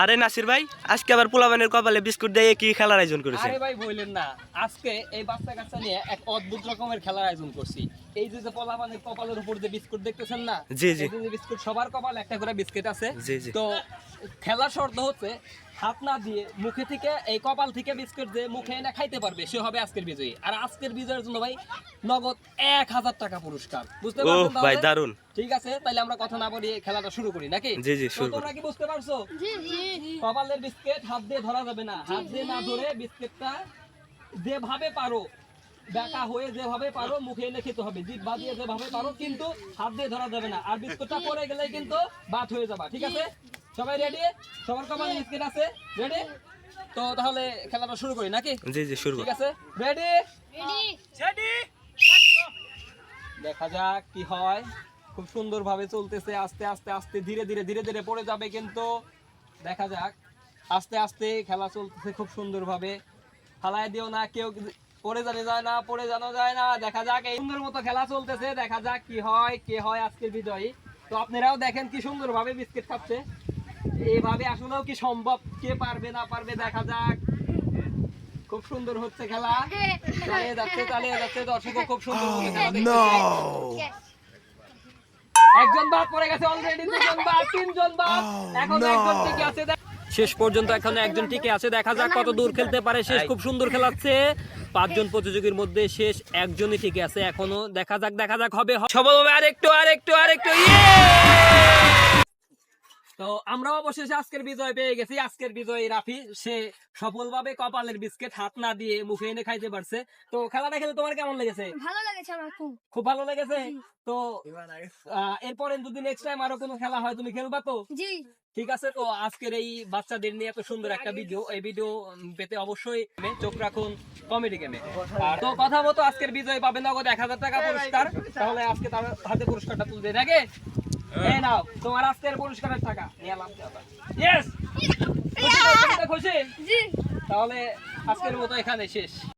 আরে নাসির ভাই, আজকে আবার পোলাবানের কপালে বিস্কুট দিয়ে কি খেলার আয়োজন করেছে আরে ভাই বললেন না। আজকে এই বাচ্চা কাচ্চা নিয়ে এক অদ্ভুত রকমের খেলার আয়োজন করছি। এই যে যে পোলাপানের কপালের উপর যে বিস্কুট দেখতেছেন না জি, জি। যে যে বিস্কুট সবার কপাল একটা করে বিস্কুট আছে। জি, জি। তো খেলার শর্ত হচ্ছে হাত না দিয়ে মুখে থেকে এই কপাল থেকে বিস্কুট দিয়ে মুখে এনে খাইতে পারবে সে হবে আজকের বিজয়ী। আর আজকের বিজয়ের জন্য ভাই নগদ এক হাজার টাকা পুরস্কার। বুঝতে পারছেন ভাই দারুণ ঠিক আছে তাহলে আমরা কথা না বলি খেলাটা শুরু করি নাকি? জি, জি, শুরু তোমরা কি বুঝতে পারছ? কপালের বিস্কিট হাত দিয়ে ধরা যাবে না। হাত দিয়ে না ধরে বিস্কিটটা যেভাবে পারো বেকা হয়ে যেভাবে পারো মুখে এনে খেতে হবে। জিভ বাজিয়ে যেভাবে পারো কিন্তু হাত দিয়ে ধরা যাবে না। আর বিস্কুটটা পড়ে গেলে কিন্তু বাদ হয়ে যাবা। ঠিক আছে? সবাই রেডি সবার কপালে বিস্কিট আছে? রেডি তো তাহলে খেলাটা শুরু করি নাকি? জি জি শুরু ঠিক আছে? রেডি রেডি দেখা যাক কি হয়। খুব সুন্দর ভাবে চলতেছে আস্তে আস্তে আস্তে ধীরে ধীরে ধীরে ধীরে পড়ে যাবে কিন্তু দেখা যাক। আস্তে আস্তে খেলা চলতেছে খুব সুন্দর ভাবে ফালায় দিও না কেউ পড়ে জানে যায় না পড়ে জানো যায় না। দেখা যাক এই সুন্দর মতো খেলা চলতেছে। দেখা যাক কি হয় কে হয় আজকের বিজয়ী। তো আপনারাও দেখেন কি সুন্দর ভাবে বিস্কিট খাচ্ছে। এইভাবে আসলেও কি সম্ভব? কে পারবে না পারবে দেখা যাক। খুব সুন্দর হচ্ছে খেলা। চালিয়ে যাচ্ছে চালিয়ে যাচ্ছে। দর্শকও খুব সুন্দর। একজন বাদ পড়ে গেছে অলরেডি দুজন বাদ তিনজন বাদ। এখন একজন টিকে আছে। দেখ- শেষ পর্যন্ত এখন একজন টিকে আছে। দেখা যাক কত দূর খেলতে পারে। শেষ খুব সুন্দর খেলাচ্ছে। পাঁচজন প্রতিযোগীর মধ্যে শেষ একজনই টিকে আছে এখনও। দেখা যাক দেখা যাক হবে সফল হবে আরেকটু আরেকটু আরেকটু। তো আমরা অবশেষে আজকের বিজয় পেয়ে গেছি। আজকের বিজয়ী রাফি সে সফলভাবে কপালের বিস্কিট হাত না দিয়ে মুখে এনে খাইতে পারছে। তো খেলাটা খেলে তোমার কেমন লেগেছে? ভালো লেগেছে আমার খুব। খুব ভালো লেগেছে? তো এরপরে যদি নেক্সট টাইম আরও কোনো খেলা হয় তুমি খেলবা তো? জি। ঠিক আছে তো আজকের এই বাচ্চাদের নিয়ে এত সুন্দর একটা ভিডিও এই ভিডিও পেতে অবশ্যই চোখ রাখুন কমেডি গেমে আর তো কথা মতো আজকের বিজয় পাবে নগদ এক হাজার টাকা পুরস্কার। তাহলে আজকে তার হাতে পুরস্কারটা তুলতে থাকে এই নাও তোমার আজকের পুরস্কারের টাকা। নিয়ে এলাম খুশি তাহলে আজকের মতো এখানে শেষ।